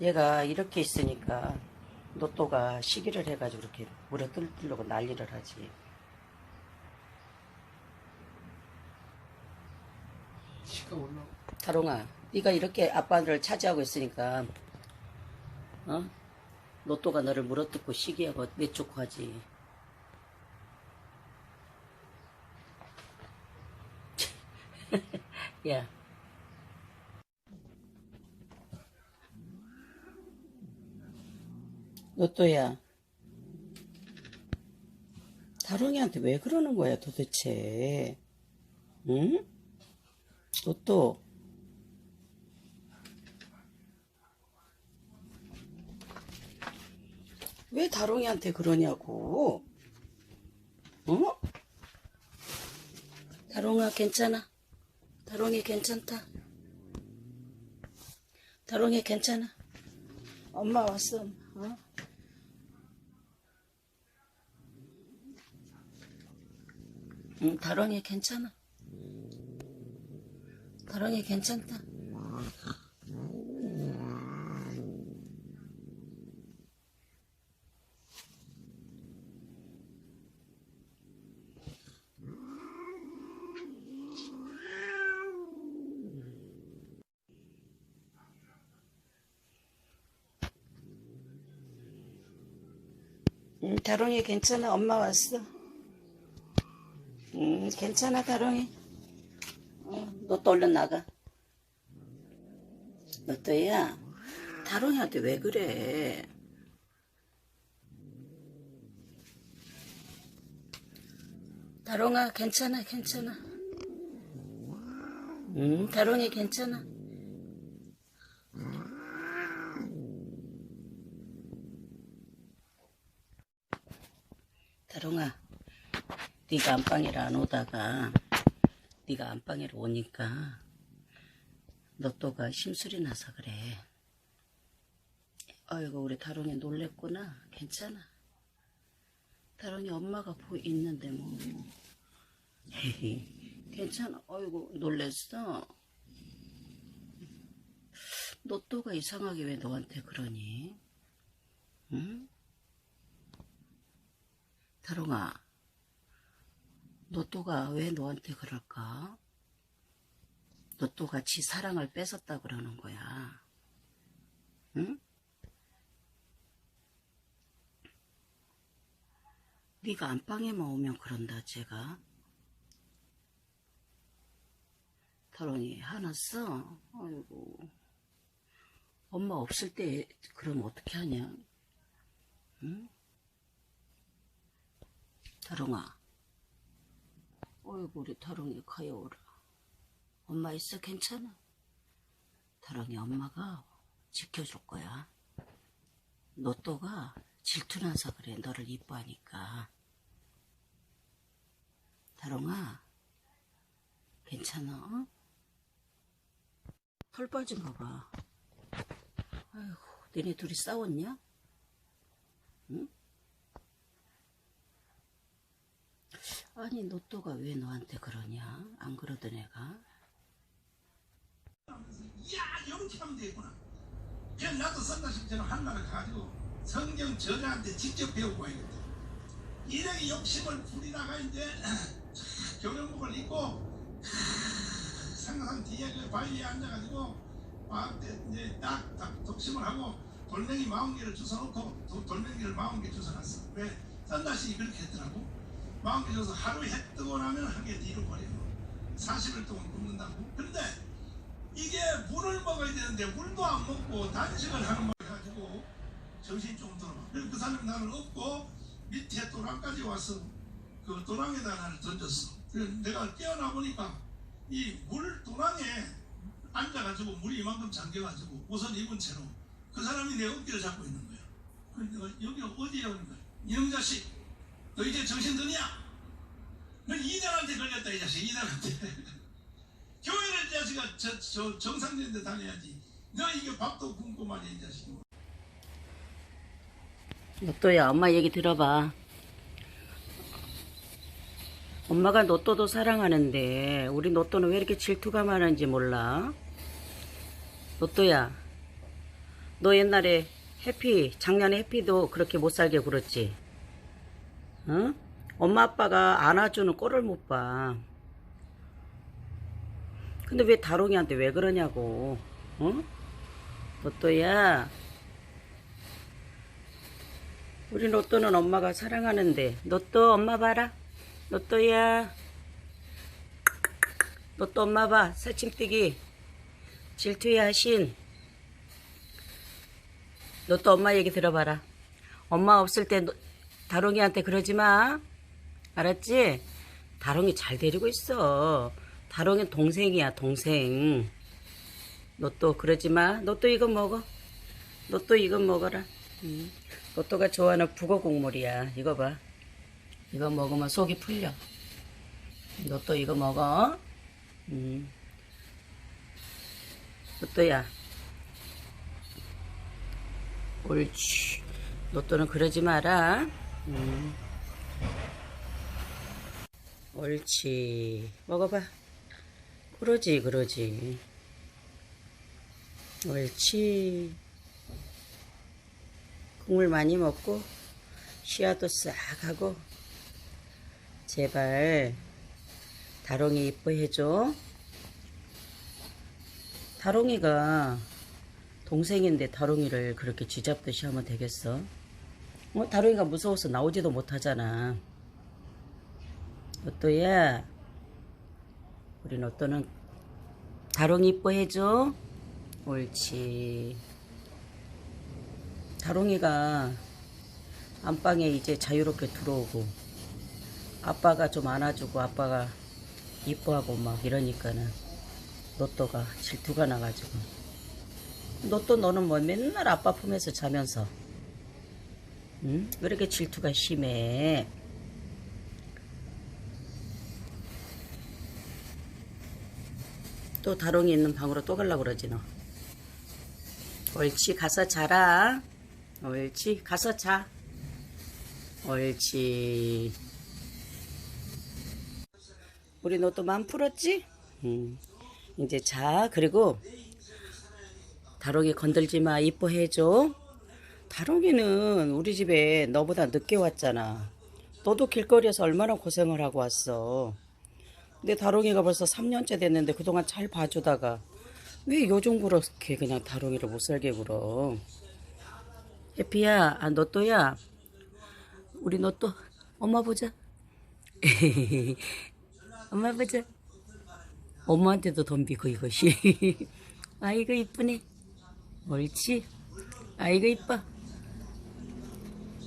얘가 이렇게 있으니까 노또가 시기를 해가지고 이렇게 물에 뜰려고 난리를 하지. 치가 올라. 다롱아, 네가 이렇게 아빠를 차지하고 있으니까 어? 로또가 너를 물어뜯고 시기하고 내쫓고 하지. 야. 로또야. 다롱이한테 왜 그러는 거야 도대체? 응? 로또. 왜 다롱이한테 그러냐고? 어? 다롱아 괜찮아? 다롱이 괜찮다? 다롱이 괜찮아? 엄마 왔어. 어? 응, 다롱이 괜찮아. 다롱이 괜찮다. 응, 다롱이 괜찮아. 엄마 왔어. 응, 괜찮아, 다롱이. 어, 너또 얼른 나가. 너 또야, 다롱이한테 왜 그래? 다롱아, 괜찮아, 괜찮아. 응, 다롱이 괜찮아. 다롱아, 네가 안방에를 안 오다가 네가 안방에로 오니까 너 또가 심술이 나서 그래. 아이고 우리 다롱이 놀랬구나. 괜찮아. 다롱이 엄마가 보 있는데 뭐. 괜찮아. 아이고 놀랬어. 너 또가 이상하게 왜 너한테 그러니? 응? 다롱아, 너또가 왜 너한테 그럴까? 지 사랑을 뺏었다 그러는 거야. 응? 네가 안방에만 오면 그런다, 제가. 다롱이 화났어? 아이고. 엄마 없을 때 그럼 어떻게 하냐? 응? 다롱아. 어이구 우리 다롱이 가여워라. 엄마 있어 괜찮아. 다롱이 엄마가 지켜줄 거야. 너 또가 질투나서 그래 너를 이뻐하니까. 다롱아 괜찮아? 어? 털 빠진 거 봐. 아이고 너네 둘이 싸웠냐? 응? 아니 노또가 왜 너한테 그러냐? 안 그러던 애가? 야 이렇게 되구나. 그냥 나도 선다식처럼 한나라 가지고 성경 저자한테 직접 배우고 와야겠다. 이렇게 욕심을 부리다가 이제 교령복을 입고 상상 뒤에 그 바위에 앉아가지고 막 이제 딱, 딱 독심을 하고 돌멩이 마흔 개를 주워놓고 도- 돌멩이를 마흔 개 주워놨어. 왜? 선다식이 그렇게 했더라고. 개 줘서 하루 해 뜨고 나면 뒤로 버려요. 40일 동안 굶는다고. 근데 이게 물을 먹어야 되는데 물도 안 먹고 단식을 하는 거 가지고 정신이 좀 들어. 그래서 그 사람이 나를 업고 밑에 도랑까지 와서 그 도랑에다 나를 던졌어. 내가 깨어나 보니까 이 물 도랑에 앉아가지고 물이 이만큼 잠겨가지고 옷을 입은 채로 그 사람이 내 어깨를 잡고 있는 거야. 그래서 내가 여기 어디에 오는 거야? 자식, 너 이제 정신 드냐? 너 이단한테 걸렸다 이 자식, 이단한테. 교회를 이 자식아 저, 저 정상된 데 다녀야지 너 이게 밥도 굶고 말이야 이 자식 노또야 엄마 얘기 들어봐. 엄마가 노또도 사랑하는데 우리 노또는 왜 이렇게 질투가 많은지 몰라? 노또야 너 옛날에 해피, 작년에 해피도 그렇게 못 살게 굴었지? 응? 엄마 아빠가 안아주는 꼴을 못 봐. 근데 왜 다롱이한테 왜 그러냐고, 응? 로또야. 우리 로또는 엄마가 사랑하는데, 로또 엄마 봐라. 로또야. 로또 엄마 봐. 새침뛰기. 질투야, 신. 너또 엄마 얘기 들어봐라. 엄마 없을 때 너- 다롱이한테 그러지 마. 알았지? 다롱이 잘 데리고 있어. 다롱이 동생이야, 동생. 너 또 그러지 마. 너 또 이거 먹어. 너 또 이거 먹어라. 응. 로또가 좋아하는 북어 국물이야. 이거 봐. 이거 먹으면 속이 풀려. 너 또 이거 먹어. 음. 로또야. 옳지. 로또는 그러지 마라. 음. 옳지. 먹어봐. 그러지, 그러지. 옳지. 국물 많이 먹고, 시야도 싹 하고, 제발, 다롱이 이뻐해줘. 다롱이가 동생인데 다롱이를 그렇게 쥐잡듯이 하면 되겠어? 어, 다롱이가 무서워서 나오지도 못하잖아. 로또야, 우리 로또는 다롱이 이뻐해줘. 옳지. 다롱이가 안방에 이제 자유롭게 들어오고 아빠가 좀 안아주고 아빠가 이뻐하고 막 이러니까는 로또가 질투가 나가지고 로또 너는 뭐 맨날 아빠 품에서 자면서 응? 왜 이렇게 질투가 심해? 또 다롱이 있는 방으로 또 가려고 그러지 너. 옳지 가서 자라. 옳지 가서 자. 옳지. 우리 너 또 마음 풀었지? 응. 이제 자. 그리고 다롱이 건들지 마. 이뻐해줘 다롱이는 우리 집에 너보다 늦게 왔잖아. 너도 길거리에서 얼마나 고생을 하고 왔어. 근데 다롱이가 벌써 3년째 됐는데 그동안 잘 봐주다가 왜 요즘 그렇게 그냥 다롱이를 못 살게 굴어? 해피야 아 너또야? 우리 너또 엄마 보자. 엄마 보자. 엄마한테도 덤비고 이것이. 아이고 이쁘네. 옳지. 아이고 이뻐